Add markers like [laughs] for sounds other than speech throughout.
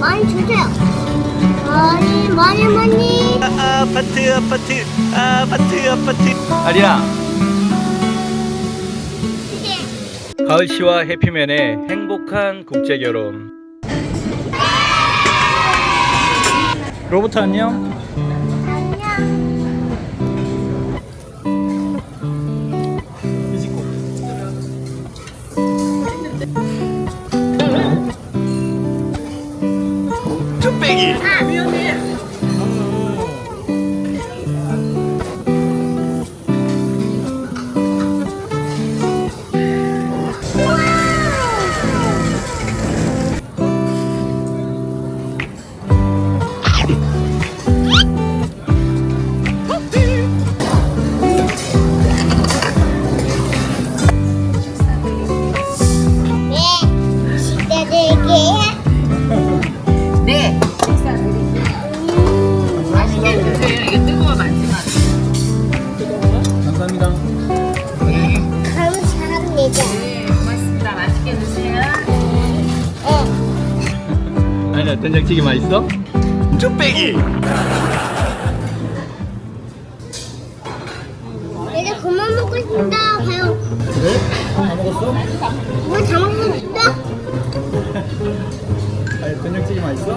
많이, 주세요. 많이, 많이, 많이. 아, 아파트 아파트 아파트 아파트 아리야 가을 씨와 해피맨의 행복한 국제 결혼 로봇 안녕 된장찌개 맛있어? 쭈빼기 이제 그만 먹고 싶다. 봐요. 그래? 다 먹었어? 뭐다 먹고 싶다. 아니 된장찌개 맛있어?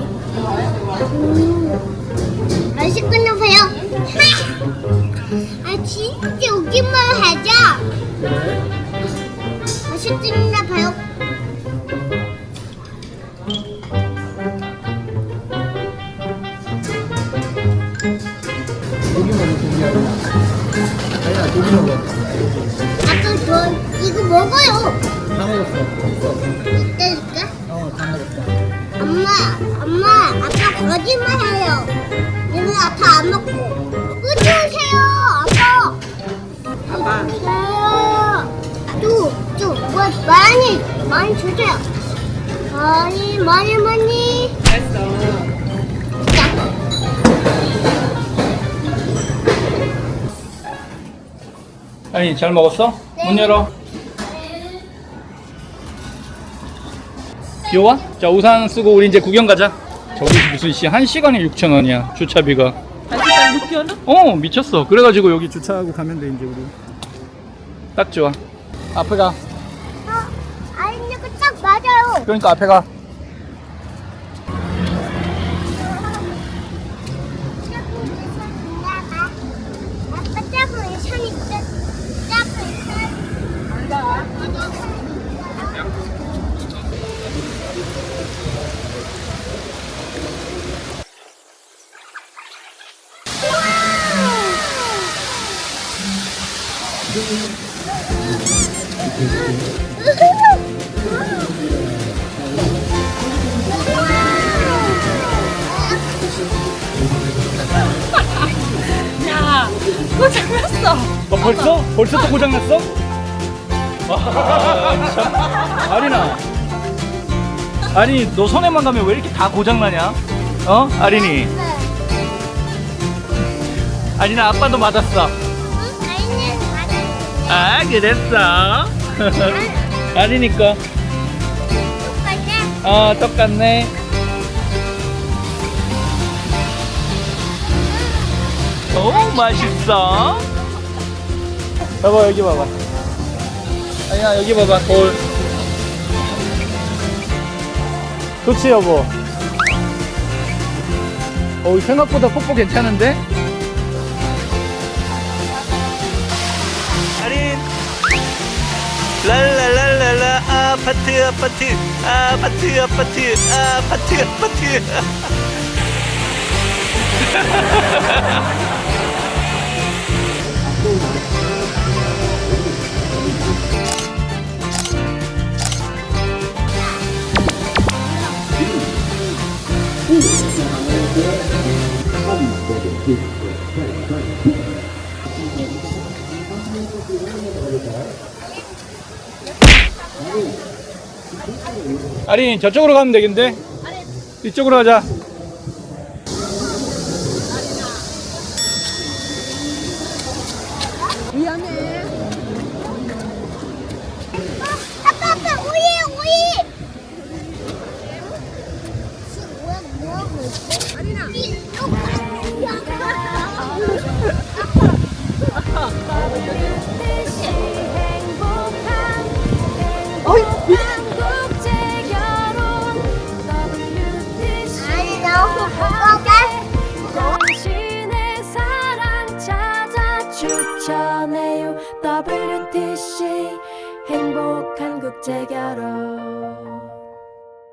맛있군요, 봐요. 아, 진짜 웃기만 하자. 맛있습니다, 봐요. 아니야 아니야 고기 먹어 아까 저 이거 먹어요. 다 먹었어 이따니까. 어다 먹었어 엄마, 엄마, 아빠 거짓말해요. 이거 다안 먹고. 끊지 마세요, 아빠. 아빠. 좀, 뭐, 많이, 많이 주세요. 많이, 많이, 많이. 됐어. 아니 잘 먹었어? 문 열어. 귀여워? 자 우산 쓰고 우리 이제 구경 가자. 저기 무슨 씨한 시간에 6천 원이야 주차비가. 한 시간 6개월은? 어 미쳤어. 그래가지고 여기 주차하고 가면 돼 이제 우리. 딱 좋아. 앞에 가. 어, 아니, 이거 딱 맞아요. 그러니까 앞에 가 [laughs] 야, 고장났어. 너 벌써? 벌써 또 고장났어? [laughs] 아리나 아니 너 손에만 가면 왜 이렇게 다 고장나냐? 어? 아린이 아리나 아빠도 맞았어 아 그랬어. 아리니까. 똑같네. 어 똑같네. 오 맛있어. 봐봐 여기 봐봐. 아니야 여기 봐봐 거울. 좋지 여보? 어 생각보다 뽀뽀 괜찮은데? 랄랄랄랄라 아파트 아파트 아파트 아파트 아파트 아파트 [laughs] 아린 저쪽으로 가면 되겠는데? 이쪽으로 가자 위험해. WTC 행복한 국제 결혼